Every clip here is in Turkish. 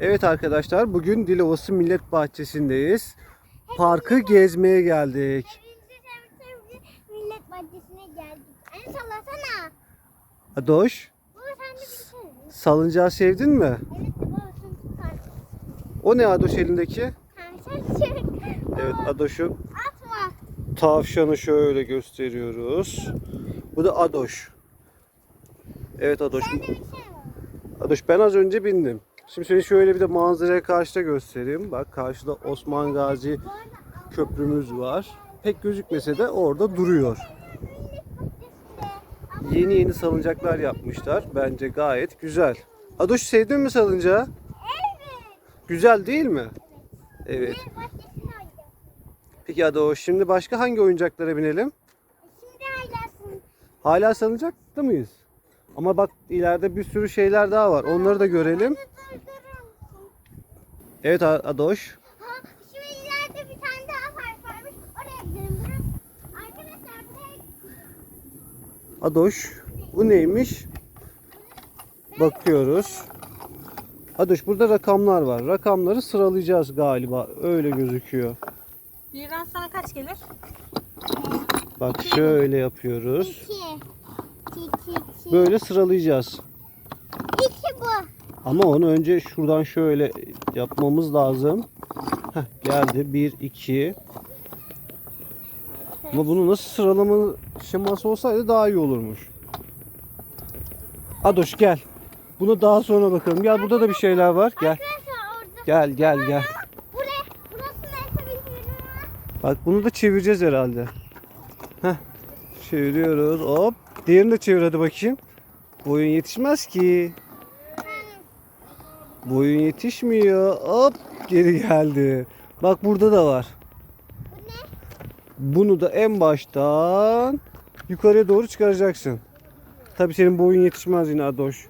Evet arkadaşlar bugün Dilovası Millet Bahçesi'ndeyiz. Parkı gezmeye geldik. Millet bahçesine geldik. Anne sallasana. Adoş şey. salıncağı sevdin mi? Evet. O ne Adoş elindeki? Evet Baba, Adoş'un Atma. tavşanı şöyle gösteriyoruz. Bu da Adoş. Evet Adoş. Şey. Adoş ben az önce bindim. Şimdi seni şöyle bir de manzaraya karşıda göstereyim. Bak karşıda Osman Gazi köprümüz var. Pek gözükmese de orada duruyor. Yeni yeni salıncaklar yapmışlar. Bence gayet güzel. Adoş sevdin mi salıncağı? Evet. Güzel değil mi? Evet. Peki Adoş şimdi başka hangi oyuncaklara binelim? Hala salıncakta mıyız? Ama bak ileride bir sürü şeyler daha var. Onları da görelim. Evet Adoş. Ha şimdi ileride bir tane daha park varmış. Oraya gidelim. Burası. Arkadaşlar buraya Adoş. Bu neymiş? Bakıyoruz. Adoş burada rakamlar var. Rakamları sıralayacağız galiba. Öyle gözüküyor. Birden sana kaç gelir? Bak şöyle yapıyoruz. İki. İki, iki. Böyle sıralayacağız. Ama onu önce şuradan şöyle yapmamız lazım. Heh, geldi. 1, 2. Ama bunu nasıl sıralama şeması olsaydı daha iyi olurmuş. Adoş gel. Bunu daha sonra bakalım. Gel burada da bir şeyler var. Gel. Gel gel gel. Bak bunu da çevireceğiz herhalde. Heh. Çeviriyoruz. Hop. Diğerini de çevir hadi bakayım. Boyun yetişmez ki. Boyun yetişmiyor. Hop geri geldi. Bak burada da var. Bu ne? Bunu da en baştan yukarıya doğru çıkaracaksın. Tabii senin boyun yetişmez yine Adoş.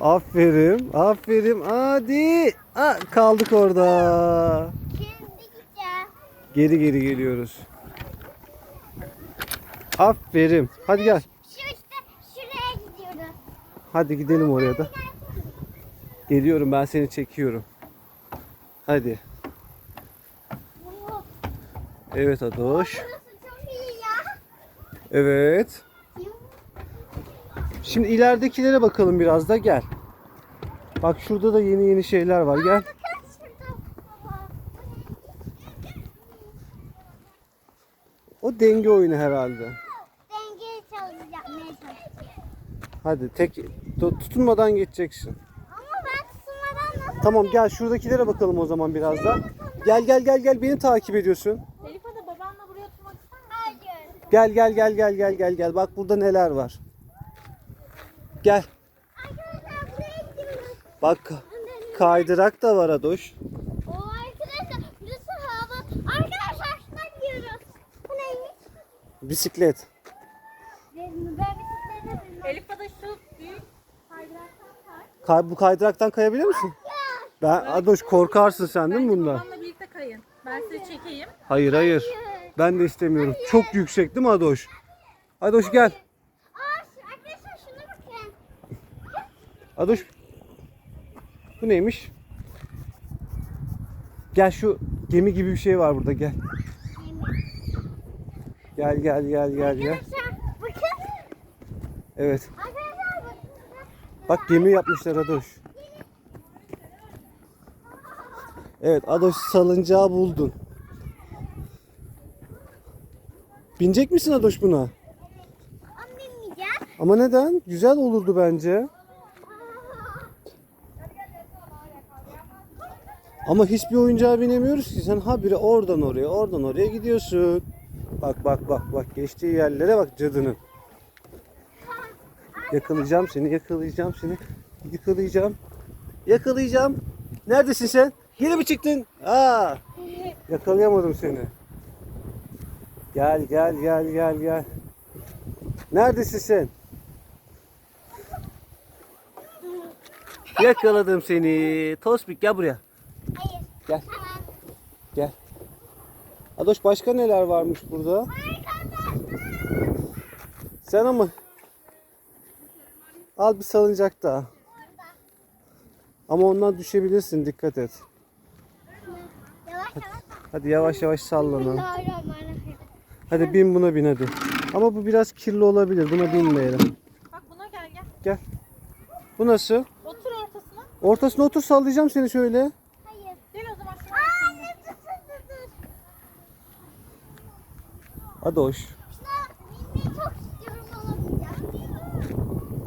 Aferin. Aferin. Hadi. Aa, kaldık orada. Geri geri geliyoruz. Aferin. Hadi gel. Hadi gidelim oraya da. Geliyorum ben seni çekiyorum. Hadi. Evet Adoş. Evet. Şimdi ileridekilere bakalım biraz da gel. Bak şurada da yeni yeni şeyler var. Gel. O denge oyunu herhalde. Hadi tek tu- tutunmadan geçeceksin. Ama ben tutmadan nasıl? Tamam gel şuradakilere bakalım o zaman biraz da. Gel gel gel gel beni takip ediyorsun. Elif de babanla buraya oturmak ister misin? Hayır. Gel gel gel gel gel gel gel. Bak burada neler var. Gel. Arkadaşlar buraya gidiyoruz. Bak kaydırak da var Adoş. Oo arkadaşlar burası hava. Arkadaşlar şuna gidiyoruz. Bu neymiş? Bisiklet. Ben bisiklete binmem. Elif şu büyük kaydıraktan kay. Kay, bu kaydıraktan kayabilir misin? Ben Adoş korkarsın sen değil mi bundan? babamla birlikte kayın. Ben sizi çekeyim. Hayır hayır. Ben de istemiyorum. Çok yüksek değil mi Adoş? Adoş gel. Aa şu- arkadaşlar şuna bakın. Adoş. Bu neymiş? Gel şu gemi gibi bir şey var burada gel. Gel gel gel gel gel. Arkadaşlar bakın. Evet. Arkadaşlar bakın. Bak gemi yapmışlar Adoş. Evet Adoş salıncağı buldun. Binecek misin Adoş buna? Ama neden? Güzel olurdu bence. Ama hiçbir oyuncağa binemiyoruz ki. Sen habire oradan oraya, oradan oraya gidiyorsun. Bak bak bak bak geçtiği yerlere bak cadının. Yakalayacağım seni, yakalayacağım seni. Yakalayacağım. Yakalayacağım. Neredesin sen? Yine mi çıktın? Aa! Yakalayamadım seni. Gel gel gel gel gel. Neredesin sen? Yakaladım seni. Tospik gel buraya. Hayır. Gel Tamam. gel. Adoş başka neler varmış burada? Sen ama al bir salıncak daha. Ama ondan düşebilirsin dikkat et. Hadi yavaş yavaş sallana. Bismillahirrahmanirrahim. Hadi bin buna bin hadi. Ama bu biraz kirli olabilir. Buna binmeyelim. Bak buna gel gel. Gel. Bu nasıl? Otur ortasına. Ortasına otur sallayacağım seni şöyle. Hayır. Gel o zaman şuna. Aa anne dur dur dur. Hadi hoş.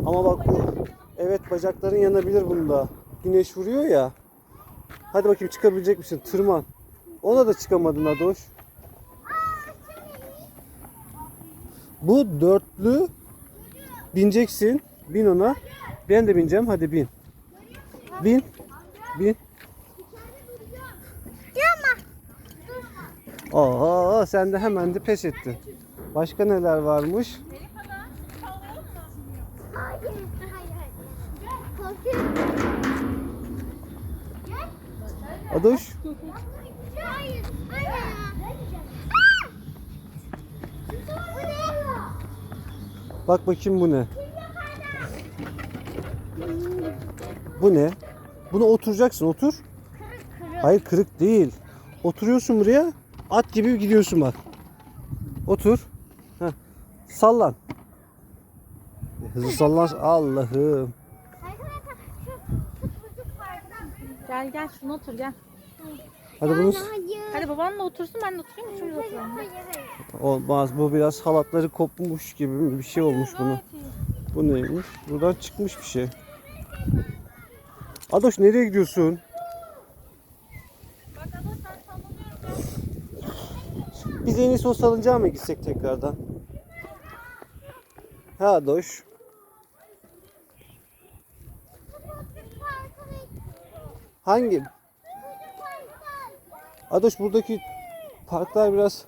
Ama bak bu evet bacakların yanabilir bunda. Güneş vuruyor ya. Hadi bakayım çıkabilecek misin? Tırman. Ona da çıkamadın Adoş. Bu dörtlü bineceksin. Bin ona. Ben de bineceğim. Hadi bin. Bin. Bin. Aa sen de hemen de pes ettin. Başka neler varmış? Mı? Hayır. Bak bakayım bu ne? Bu ne? Buna oturacaksın. Otur. Hayır kırık değil. Oturuyorsun buraya. At gibi gidiyorsun bak. Otur. Heh. Sallan. Hızlı sallan. Allah'ım. Gel gel şuna otur gel. Hadi bunu. Hadi baban da otursun ben de oturayım. Şurada oturalım. Olmaz. Bu biraz halatları kopmuş gibi bir şey olmuş bunu. Bu neymiş? Buradan çıkmış bir şey. Adoş nereye gidiyorsun? Biz en iyisi o salıncağa mı gitsek tekrardan? Ha Adoş. Hangi? Adoş buradaki parklar biraz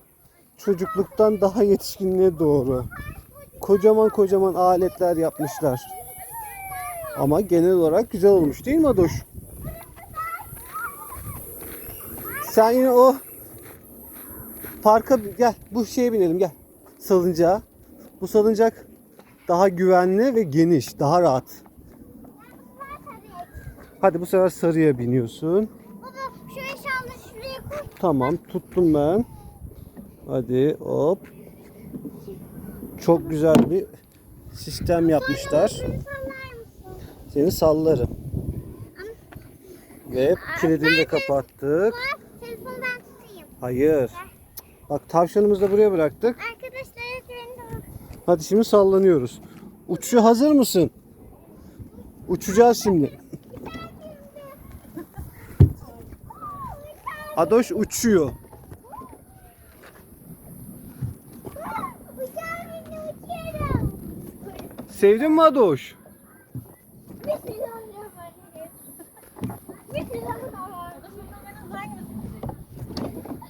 çocukluktan daha yetişkinliğe doğru. Kocaman kocaman aletler yapmışlar. Ama genel olarak güzel olmuş değil mi Adoş? Sen yine o parka gel bu şeye binelim gel. Salıncağa. Bu salıncak daha güvenli ve geniş, daha rahat. Hadi bu sefer sarıya biniyorsun. Tamam tuttum ben. Hadi hop. Çok güzel bir sistem yapmışlar. Seni sallarım. Ve kilidini de kapattık. Hayır. Bak tavşanımızı da buraya bıraktık. Hadi şimdi sallanıyoruz. Uçuşa hazır mısın? Uçacağız şimdi. Adoş uçuyor. Sevdin mi Adoş?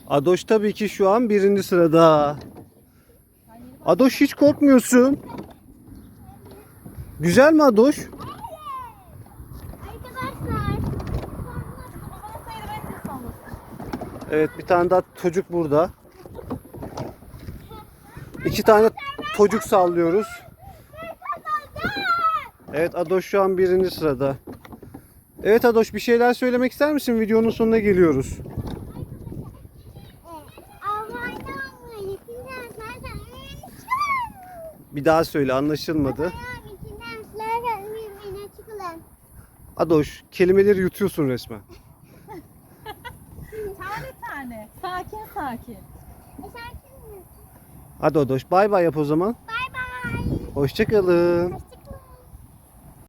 Adoş tabii ki şu an birinci sırada. Adoş hiç korkmuyorsun. Güzel mi Adoş? Arkadaşlar. Babanın sayıda beni de sallasın. Evet bir tane daha çocuk burada. İki tane çocuk sallıyoruz. Evet Adoş şu an birinci sırada. Evet Adoş bir şeyler söylemek ister misin? Videonun sonuna geliyoruz. Bir daha söyle anlaşılmadı. Adoş kelimeleri yutuyorsun resmen. Tane. Sakin sakin. Eşarkın mı? Hadi Adoş bay bay yap o zaman. Bay bay. Hoşçakalın. Hoşça